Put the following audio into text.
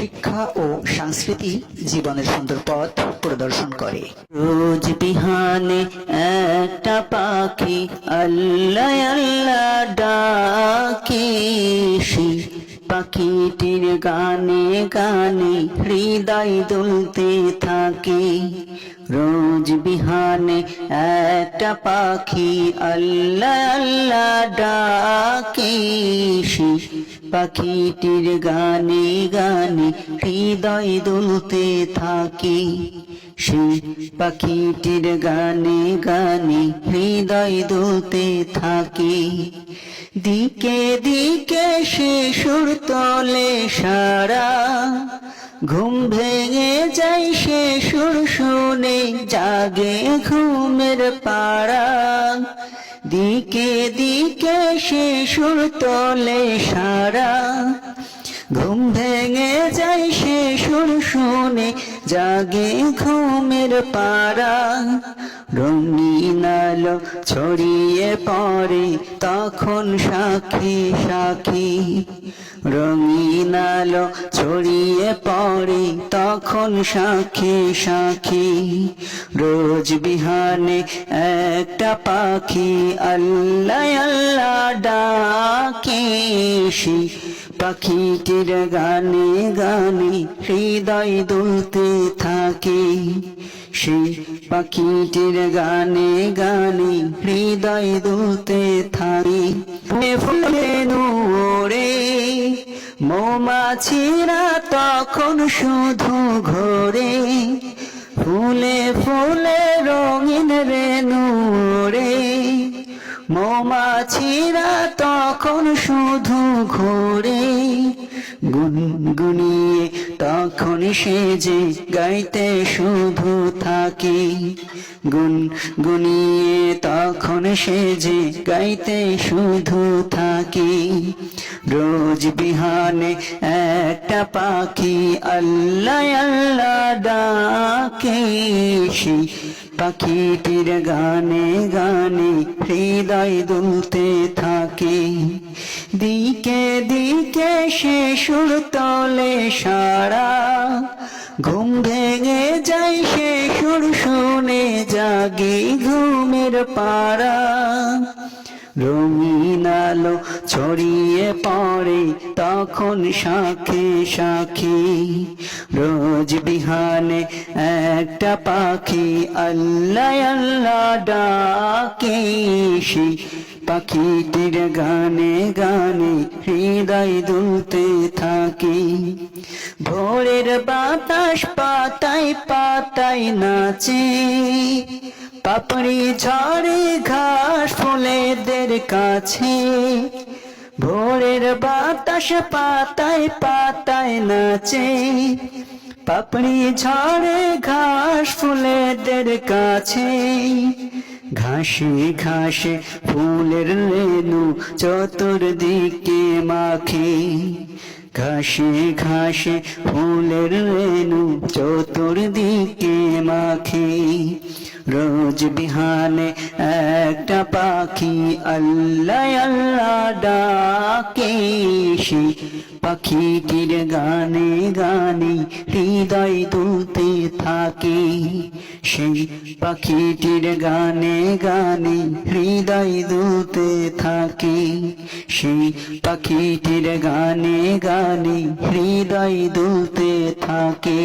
শিক্ষা ও সংস্কৃতি জীবনের সুন্দর পথ প্রদর্শন করে। রোজ বিহানে একটা পাখি আল্লাহ আল্লাহ ডাকে পাখিটির গানে গানে হৃদয় দুলতে থাকে। রোজ বিহানে একটা পাখি আল্লাহ আল্লাহ ডাকে পাখিটির গানে গানে হৃদয় দুলতে থাকে। সেই পাখিটির গানে গানে হৃদয় দুলতে থাকে। দিকে দিকে সুর তলে সারা, ঘুম ভেঙে যাই সে সুর শুনে, জাগে ঘুমের পাড়া। দিকে দিকে সুর তলে সারা। ঘুম ভেঙে যায় সুর শুনে জাগে ঘুমের পাড়া। রঙিন আলো ছড়িয়ে পড়ে তখন সাক্ষী সাক্ষী। রঙিন আলো ছড়িয়ে পড়ে তখন সাক্ষী সাক্ষী। রোজ বিহানে একটা পাখি আল্লাহ আল্লাহ ডাকে পাখিটির গানে গানে হৃদয় দুলতে থাকে। সেই পাখিটির গানে গানে হৃদয় দুতে থাকি ফুলে নূরে, মৌমাছিরা তখন শুধু ঘরে। ফুলে ফুলে রঙিন রেণু তখন শুধু ঘোরে গুনগুনিয়ে, তখন সে যে গাইতে শুধু থাকে। গুন গুনিয়ে তখন সে যে গাইতে শুধু থাকে। রোজ বিহানে একটা পাখি আল্লাহ আল্লাহ ডাকে সেই পাখিটির গানে গানে হৃদয় দুলতে থাকে। দিকে দিকে সে সুর তলে সারা। ঘুম ভেঙে যাই সে সুর শুনে জাগে ঘুমের পাড়া। রঙিন আলো ছড়িয়ে পড়ে তখন সাখে সাখী রোজ বিহানে একটা পাখি আল্লাহ আল্লাহ ডাকে সেই পাখিটির গানে গানে হৃদয় দুলতে থাকে। ভোরের বাতাস পাতায় পাতায় নাচে। পাপড়ি, ঝড়ে ঘাস ফুলেদের কাছে। ভোরের বাতাস পাতায় পাতায় নাচে। পাপড়ি, ঝড়ে ঘাস ফুলেদের কাছে। ঘাসে ঘাসে ফুলের রেণু চতুর্দিকে মাখে। ঘাসে ঘাসে ফুলের রেণু চতুর্দিকে মাখে। রোজ বিহানে একটা পাখি আল্লাহ আল্লাহ ডাকে সে। পাখিটির গানে গানে হৃদয় তুলতে থাকে সেই পাখিটির গানে গানে হৃদয় দুলতে থাকে সেই পাখিটির গানে গানে হৃদয় দুলতে থাকে।